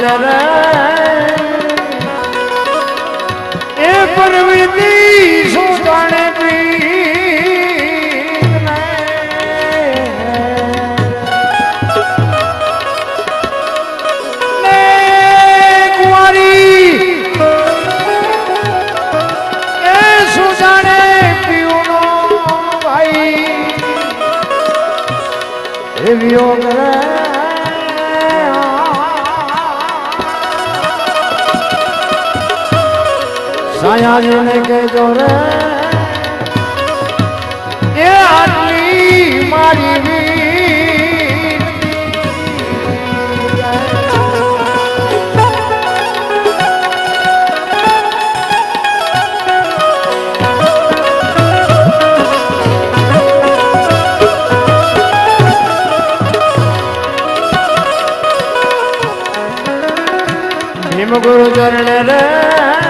મળે રે. એ પરવીતી શું જાણે પ્રીતને. ને કુંવારી એ શું જાણે પીયુનો ભાઈ એ વિયોગ રે કહેજો રે, એ આટલી મારી ગુરુ ચરણ રે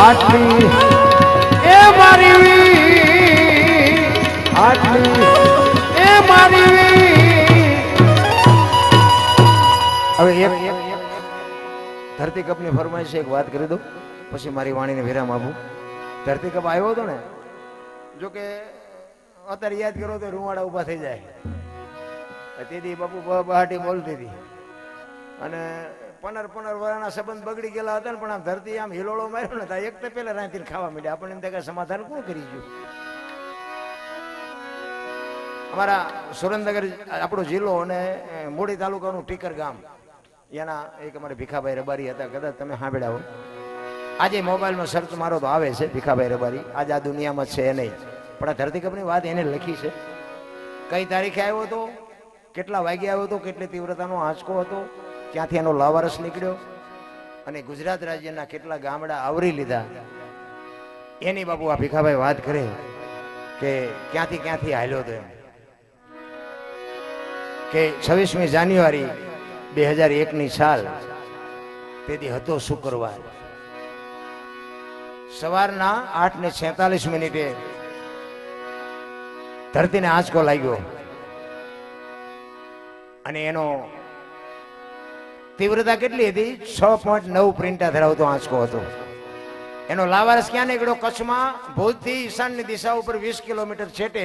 આટલી, એ મારી આટલી, એ એક ધરતી કપની ફરમાઈશ એક વાત કરી દઉં. પછી મારી વાણીને વિરામ આપું. ધરતી કપ આવ્યો હતો ને જો કે અત્યારે યાદ કરો તો રૂવાડા ઊભા થઈ જાય. તેથી બાપુ બહાટી બોલતી હતી. અને પનર પનર વાળાના સંબંધ બગડી ગયેલા હતા પણ આમ ધરતી આમ હિલોળો માર્યો ને, તો એક તો પેલા રાંધીને ખાવા મળ્યા આપણને એમ કે સમાધાન કોણ કરી ગયું? અમારા સુરેન્દ્રનગર આપણો જિલ્લો અને મોડી તાલુકાનું ટીકર ગામ. એના એક અમારે ભીખાભાઈ રબારી હતા. કદાચ તમે સાંભળ્યા હો આજે મોબાઈલમાં સર્ચ મારો તો આવે છે, ભીખાભાઈ રબારી. આજ આ દુનિયામાં છે નહીં. પણ આ ધરતીકપની વાત એને લખી છે. કઈ તારીખે આવ્યો હતો કેટલા વાગે આવ્યો હતો કેટલી તીવ્રતાનો આંચકો હતો? ક્યાંથી એનો લાવારસ નીકળ્યો? અને ગુજરાત રાજ્યના કેટલા ગામડા આવરી લીધા? એની બાબુ આ ભીખાભાઈ વાત કરે કે ક્યાંથી ક્યાંથી હાલ્યો હતો એમ. કે છવ્વીસમી જાન્યુઆરી બે હજાર એકની સાલ. તેથી હતો શુક્રવાર. સવારના આઠ ને છેતાલીસ મિનિટે ધરતીને આંચકો લાગ્યો. અને એનો તીવ્રતા કેટલી હતી? છ પોઈન્ટ નવ પ્રિન્ટા ધરાવતો આંચકો હતો. એનો લાવારસ ક્યાં નીકળ્યો? કચ્છમાં ભુજથી ઈશાનની દિશા ઉપર વીસ કિલોમીટર છેટે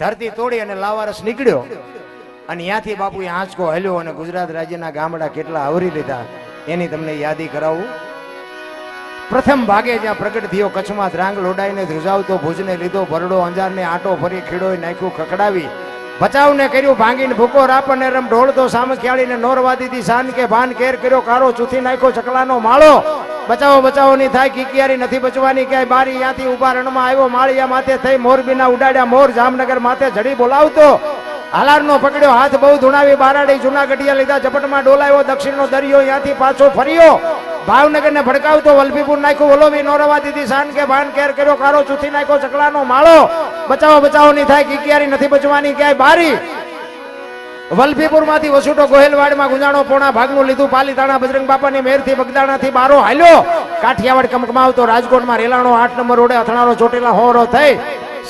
ધરતી તોડી અને લાવારસ નીકળ્યો. અને ત્યાંથી બાપુએ આંચકો હલ્યો અને ગુજરાત રાજ્યના ગામડા કેટલા આવરી લીધા એની તમને યાદી કરાવું. પ્રથમ ભાગે જ્યાં પ્રગટ થયો, કચ્છમાં ધ્રાંગ લોડાઈને ધ્રુજાવતો, ભુજને લીધો, ભરડો અંજારને આટો ફરી ખીડોય નાખ્યું ખકડાવી બચાવને કર્યું ભાંગીને ભૂકો રાપને રમ, ઢોળતો સામે નોરવા નોરવાદીથી સાન કે ભાન કેર કર્યો કારો ચૂથી નાખ્યો, ચકલાનો માળો. બચાવો બચાવો ની થાય, કિકિયારી નથી બચવાની, ક્યાંય બારી ત્યાંથી ઊભા રણમાં આવ્યો, માળિયા માથે થઈ, મોરબીના ઉડાડ્યા, મોર જામનગર માથે જડી બોલાવતો. હાલારનો પકડ્યો, હાથ બહુ ધુણાવી, બારાડી જુનાગઢિયા લીધા, ઝપટમાં ડોલાયો દક્ષિણનો દરિયો ત્યાંથી પાછો ફર્યો. ભાવનગર ને ભડકાવતો વલભીપુર નાખ્યો. વલોવી નોરવા દીધી શાન કે ભાન, કેર કર્યો કારો ચૂથી નાખ્યો, ચકલાનો માળો. બચાવો બચાવો નહીં થાય, કિકિયારી નથી બચવાની, ક્યાંય બારી. વલભીપુરમાંથી વસુટો ગોહેલવાડમાં ગુંજાણો પોણા ભાગનું લીધું. પાલીતાણા બજરંગ બાપાની મેરથી બગદાણાથી બારો હાલ્યો. કાઠિયાવાડ કમકમાવતો રાજકોટમાં રેલાણો આઠ નંબર રોડે અથડાણો ચોટેલા હોરો થઈ.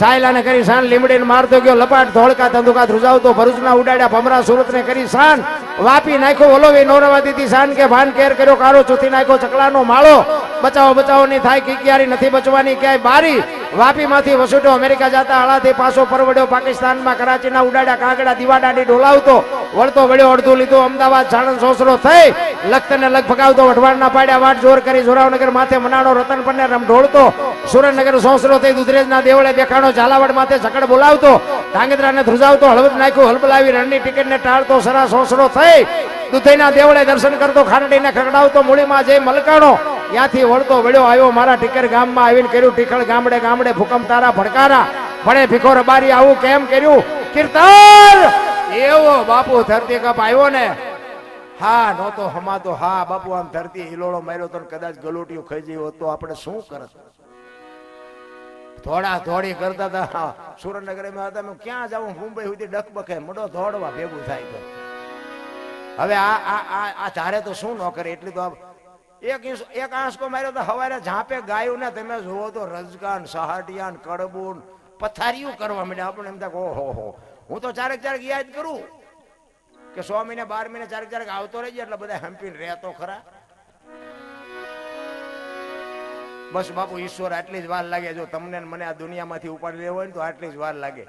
સાયલાને કરી શાન લીમડીને મારતો ગયો, લપાટ, ધોળકા, ધંધુકા, ધ્રુજાવતો, ભરૂચના ઉડાડ્યા, ભમરા સુરતને કરી શાન વાપી નાખ્યો ઓલોવી નોરવા દીધી શાન કે ભાન કેર કર્યો કારો ચૂથી નાખ્યો, ચકલાનો માળો, બચાવો બચાવો, નહીં થાય, કિકિયારી નથી બચવાની, ક્યાંય બારી વાપીમાંથી વસુટો અમેરિકા જતા હળાથી પાછો પરવડ્યો. પાકિસ્તાનમાં કરાચીના ઉડાડ્યા કાગડા દિવાડાની ઢોલાવતો. વળતો વળ્યો અડધું લીધું. અમદાવાદ સાણંદ સોસરો થઈ. લખતને લગ લખ ભગાવતો વઢવાણના પાડ્યા વાટ જોર કરી જોરાવનગર માથે મનાણો રતન પન્ને રમ ઢોળતો. સુરેન્દ્રનગર સોસરો થઈ દુધરેજના દેવળે દેખાણો ઝાલાવાડ માથે ઝકડ બોલાવતો. ધાંગધ્રાને ધ્રુજાવતો. હળવદ નાખ્યું. હલબલાવી રણની ટિકિટને ટાળતો. સરા સોસરો થઈ. દુધઈના દેવળે દર્શન કરતો. ખાંડીને ખગડાવતો. મૂળીમાં જઈ મલકાણો ત્યાંથી વળતો વળ્યો આવ્યો મારા ટીકર ગામમાં આવીને કર્યું, ટીખળ ગામડે ગામડે ભૂકંપ તારા ભડકારા. ભણે ભીખો રબારી આવું કેમ કર્યું? કીર્તન! એવો બાપુ ધરતી કપ આવ્યો ને. હા, નહોતો હમાતો. હા, બાપુ, આમ ધરતી હિલોળો માર્યો તો કદાચ ગલોટીઓ ખાઈ જઈ હોત. તો આપણે શું કરત? થોડા થોડી કરતા હતા. સુરેન્દ્રનગરમાં હતા. ક્યાં જાઉં? મુંબઈ સુધી ડકબકે મોટો દોડવા ભેગું થાય હવે આ આ આ ચારે તો શું ન કરે? એટલી તો એક એક આંસકો માર્યો તો હવારે ઝાંપે ગાયું ને તમે જુઓ તો રજગાન, સહાટિયાન, કડબુન, પથારીયું કરવા માંડ્યા. આપણે એમ થાય ઓહો હો. હું તો ચારેક ચારેક યાદ કરું કે સો મહિને બાર મહિને ચારેક ચારેક આવતો રહી જાય એટલે બધા હંપીને રહેતો ખરા. બસ બાપુ, ઈશ્વર આટલી જ વાર લાગે. જો તમને મને આ દુનિયામાંથી ઉપાડી લેવો હોય ને તો આટલી જ વાર લાગે.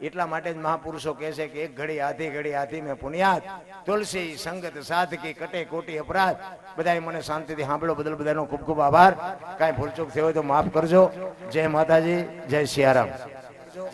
એટલા માટે જ મહાપુરુષો કહે છે કે એક ઘડી, આધી ઘડી, આધી મેં પુણ્યાત. તુલસી, સંગત, સાધકી, કટે કોટી અપરાધ. બધાએ મને શાંતિથી સાંભળો, બદલ બધાનો ખૂબ ખૂબ આભાર. કાંઈ ભૂલચૂક થયો હોય તો માફ કરજો. જય માતાજી, જય સિયારામ.